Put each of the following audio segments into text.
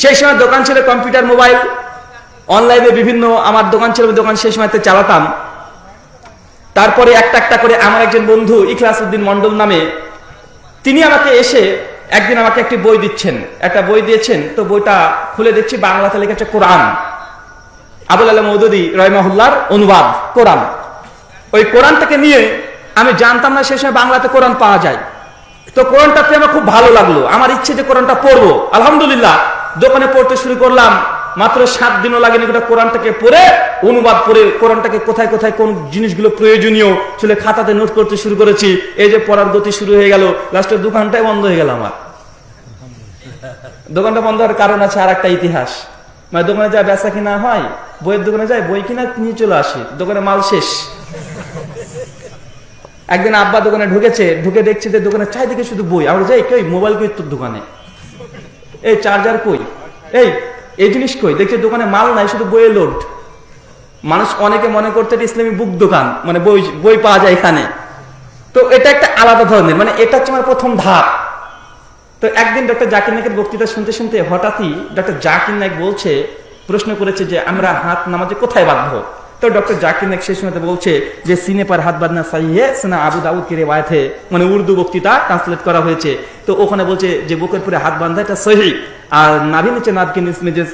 সেই সময় দোকান ছিল কম্পিউটার, মোবাইল। অনলাইনে বিভিন্ন আমার দোকান ছিল দোকান সেই সময়তে চালাতাম। তারপরে একটা একটা করে আমার একজন বন্ধু ইখলাস উদ্দিন মন্ডল নামে, তিনি আমাকে এসে একদিন আমাকে একটি বই দিচ্ছেন। একটা বই দিয়েছেন, তো বইটা খুলে দেখছি বাংলাতে লেখা আছে কোরআন। আবুল আলম মৌদুদি রহমাহুল্লার অনুবাদ, কোরআন। ওই কোরআনটাকে নিয়ে আমি জানতাম না সেই সময় বাংলাতে কোরআন পাওয়া যায়। তো কোরআনটা পেয়ে আমার খুব ভালো লাগল। আমার ইচ্ছে যে কোরআনটা পড়ব। আলহামদুলিল্লাহ। দোকানে পড়তে শুরু করলাম, মাত্র সাত দিনও লাগেনি গোটা কোরআনটাকে পড়ে, অনুবাদ করে কোরআনটাকে কোথায় কোথায় কোন জিনিসগুলো প্রয়োজনীয় ছেলে খাতাতে নোট করতে শুরু করেছি, এই যে পড়ার গতি শুরু হয়ে গেল লাস্টের দোকানটাই বন্ধ হয়ে গেল আমার। দোকানটা বন্ধ হওয়ার কারণ আছে আর একটা ইতিহাস। মানে দোকানে যা বেচা কিনা হয়, বইয়ের দোকানে যায় বই কিনা নিয়ে চলে আসি, দোকানে মাল শেষ। একদিন আব্বা দোকানে ঢুকেছে, ঢুকে দেখছে যে দোকানে চারিদিকে শুধু বই, আমরা যাই কই মোবাইল কই তোর দোকানে? এই চার্জার কই? এই এই জিনিস কই? দেখছে দোকানে মাল নাই, শুধু বইয়ের লোড মানুষ অনেকে মনে করতে ইসলামী বুক দোকান মানে বই বই পাওয়া যায় এখানে। তো এটা একটা আলাদা ধরনের মানে এটা হচ্ছে আমার প্রথম ধাপ। তো একদিন ডক্টর জাকির নাইকের বক্তৃতা শুনতে শুনতে হঠাৎই ডক্টর জাকির নাইক বলছে, প্রশ্ন করেছে যে আমরা হাত নামাজে কোথায় বাধ্য তো ডক্টর জাকির নাইক সেই সময় বলছে যে সিনে পার হাত বাঁধনা সাইয়ে সিনা আবু দাউদ কে রেওয়ায়তে মানে উর্দু বক্তৃতা ট্রান্সলেট করা হয়েছে। তো ওখানে বলছে যে বুকের পরে হাত বান্ধা এটা সহি। আর নাভি নিচে নাভকে নিচে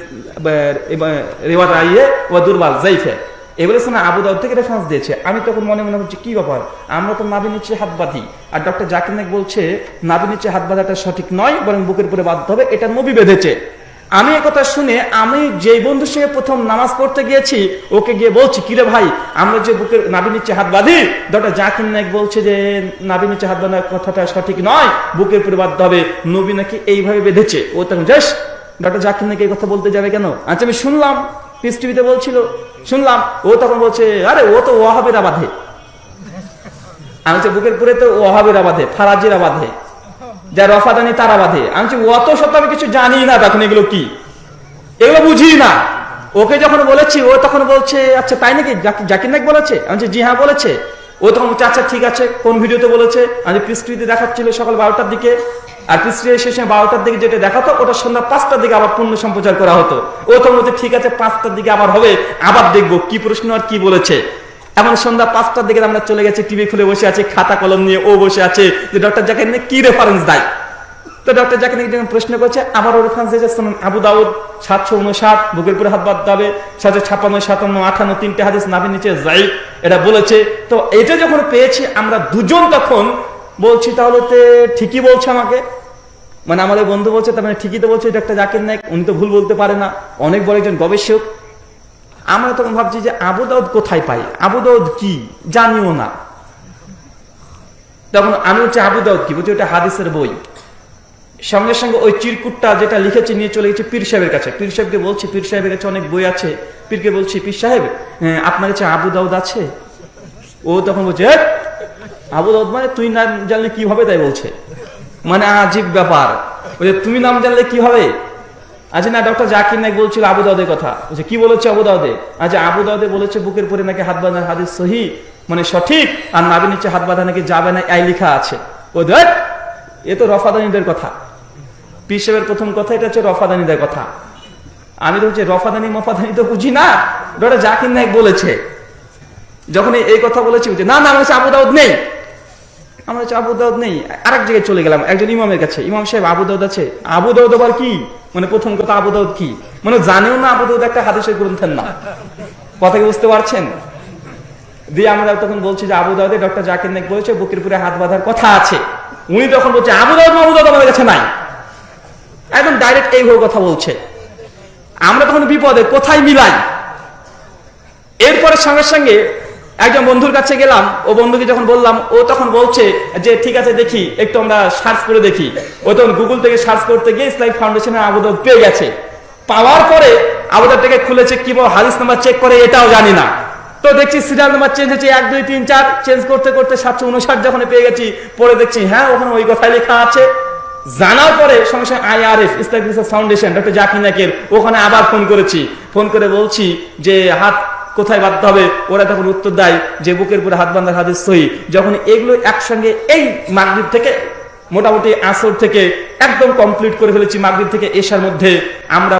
রেওয়াজ আইয়ে ও দুর্বল জাইফে এবারে শোনা, আবু দাউদ থেকে রেফারেন্স দিয়েছে। আমি তখন মনে মনে হচ্ছে কি ব্যাপার? আমরা তো নাভি নিচে হাত বাঁধি। আর ডক্টর জাকির নাক বলছে, নাভি নিচে হাত বাঁধাটা সঠিক নয়, বরং বুকের পরে বাঁধতে হবে, এটা নবী বেঁধেছে। আমি কথা শুনে আমি যেই বন্ধুর সঙ্গে প্রথম নামাজ পড়তে গিয়েছি, ওকে গিয়ে বলছি, কিরে ভাই, আমরা যে বুকের নাবি নিচে হাত বাঁধি ডক্টর জাকির নাইক বলছে যে নাবি নিচে হাত বাঁধার কথাটা সঠিক নয়, বুকের উপরে বাঁধতে হবে। নবী নাকি এইভাবে বেঁধেছে। ও তখন, যাস ডক্টর জাকির নাকি এই কথা বলতে যাবে কেন? আচ্ছা আমি শুনলাম। পিস টিভিতে বলছিল। শুনলাম। ও তখন বলছে, আরে, ও তো ওয়াহাবেরা বাঁধে। আমি বুকের পুরে তো ওয়াহাবেরা বাঁধে, ফারাজিরা বাঁধে। যা রফাদানি তারা বাঁধে। আমি অত সত্য আমি কিছু জানি না, তখন এগুলো কি? এগুলো বুঝি না। ওকে যখন বলেছি, ও তখন বলছে আচ্ছা তাই নাকি? জাকি- জাকির নাক বলেছে? আমি জি হ্যাঁ বলেছে। ও তখন বলছে আচ্ছা ঠিক আছে, কোন ভিডিওতে বলেছে? আমি পৃষ্টিতে দেখাচ্ছিল সকাল বারোটার দিকে। আর পৃষ্টি শেষে বারোটার দিকে যেটা দেখাতো, ওটা সন্ধ্যা পাঁচটার দিকে আবার পূর্ণ সম্প্রচার করা হতো। ও তখন বলছে, ঠিক আছে, পাঁচটার দিকে আবার হবে, আবার দেখব, কি প্রশ্ন আর কি বলেছে। এমন সন্ধ্যা পাঁচটার দিকে আমরা চলে গেছি, টিভি খুলে বসে আছে, খাতা কলম নিয়ে ও বসে আছে যে ডক্টর জাকির নাইক কি রেফারেন্স দেয়? তো ডক্টর জাকির যখন প্রশ্ন করছে আবারও রেফারেন্স দিয়েছে আবু দাউদ সাতশো উনষাট বুকের উপরে হাত বাদ হবে সাতশো ছাপ্পান্ন, সাতান্ন, আঠান্ন, তিনটে হাদিস নাভির নিচে যাই, এটা বলেছে। তো এটা যখন পেয়েছি, আমরা দুজন তখন বলছি, তাহলে তো ঠিকই বলছে আমাকে। মানে আমাদের বন্ধু বলছে, তার মানে ঠিকই তো বলছে ডক্টর জাকির নাইক উনি তো ভুল বলতে পারে না। অনেক বড় একজন গবেষক আমরা তখন ভাবছি যে আবু দাউদ কোথায় পাই? আবু দাউদ কি? জানিও না। তখন আমি হচ্ছে আবু দাউদ কি? বলছি ওটা হাদিসের বই। সঙ্গে সঙ্গে ওই চিরকুটটা যেটা লিখেছে নিয়ে চলে গেছে পীর সাহেবের কাছে। পীর সাহেবকে বলছি পীর সাহেবের কাছে অনেক বই আছে। পীরকে বলছি পীর সাহেব হ্যাঁ, আপনার কাছে আবু দাউদ আছে? ও তখন বলছে আবু দাউদ মানে তুই নাম জানলে কি হবে তাই বলছে? মানে আজীব ব্যাপার। তুমি নাম জানলে কি হবে? আচ্ছা না, ডক্টর জাকির নাইক বলছিল আবু দাউদের কথা। বলছে কি বলেছে আবু দাউদে? আচ্ছা আবু দাউদে বলেছে, বুকের পরে নাকি হাত বাঁধার হাদিস সহি? মানে সঠিক? আর নাবি নিচে হাত বাঁধা নাকি যাবে না, এই লেখা আছে। ও দেখ, এ তো রফাদানিদের কথা। পিসেবের প্রথম কথা এটা হচ্ছে রফাদানিদের কথা। আমি তো হচ্ছে রফাদানি, মফাদানি তো বুঝি না। ডক্টর জাকির নাইক বলেছে। যখন এই কথা বলেছি না না, আমার আবু দাউদ নেই। আমরা আবু দাউদ নেই, আরেক জায়গায় চলে গেলাম, একজন ইমামের কাছে। ইমাম সাহেব, আবু দাউদ আছে। আবু দাউদ আবার কি? মানে প্রথম কথা, আবু দাউদ কি? মানে জানেও না আবু দাউদ একটা হাদিসের গ্রন্থের না কথা কি বুঝতে পারছেন? দিয়ে আমরা তখন বলছি যে আবু দাউদে ডক্টর জাকির নাইক বলেছে বুকের পুরে হাত বাঁধার কথা আছে। উনি তখন বলছে, আবু দাউদ আবু দাউদ আমাদের কাছে নাই। একদম ডাইরেক্ট এইভাবে কথা বলছে। আমরা তখন বিপদে, কোথায় মিলাই? এরপরে সঙ্গে সঙ্গে একজন বন্ধুর কাছে গেলাম, ও বন্ধুকে যখন বললাম, ও তখন বলছে যে, ঠিক আছে, দেখি, একটু আমরা সার্চ করে দেখি। ও তখন গুগল থেকে সার্চ করতে গিয়ে ইসলামিক ফাউন্ডেশনের আবেদন পেয়ে গেছে। পাওয়ার পরে আবেদনটাকে খুলেছে, কি হাদিস নাম্বার চেক করে, এটাও জানি না। তো দেখছি সিরিয়াল নাম্বার চেঞ্জ হচ্ছে এক, দুই, তিন, চার চেঞ্জ করতে করতে সাতশো উনষাট যখন পেয়ে গেছি, পরে দেখছি হ্যাঁ ওখানে ওই কথাই লেখা আছে। জানার পরে সঙ্গে সঙ্গে IRF Islamic research foundation doctor Zakir নাকের ওখানে আবার ফোন করেছি। ফোন করে বলছি যে, হাত কোথায় বাঁধতে হবে? ওরা তখন উত্তর দেয় যে বুকের উপরে হাত বাঁধার হাতের সহি। যখন এগুলো একসঙ্গে এই মাগরীব থেকে, মোটামুটি আসর থেকে একদম কমপ্লিট করে ফেলেছি, মাগরীব থেকে এসার মধ্যে, আমরা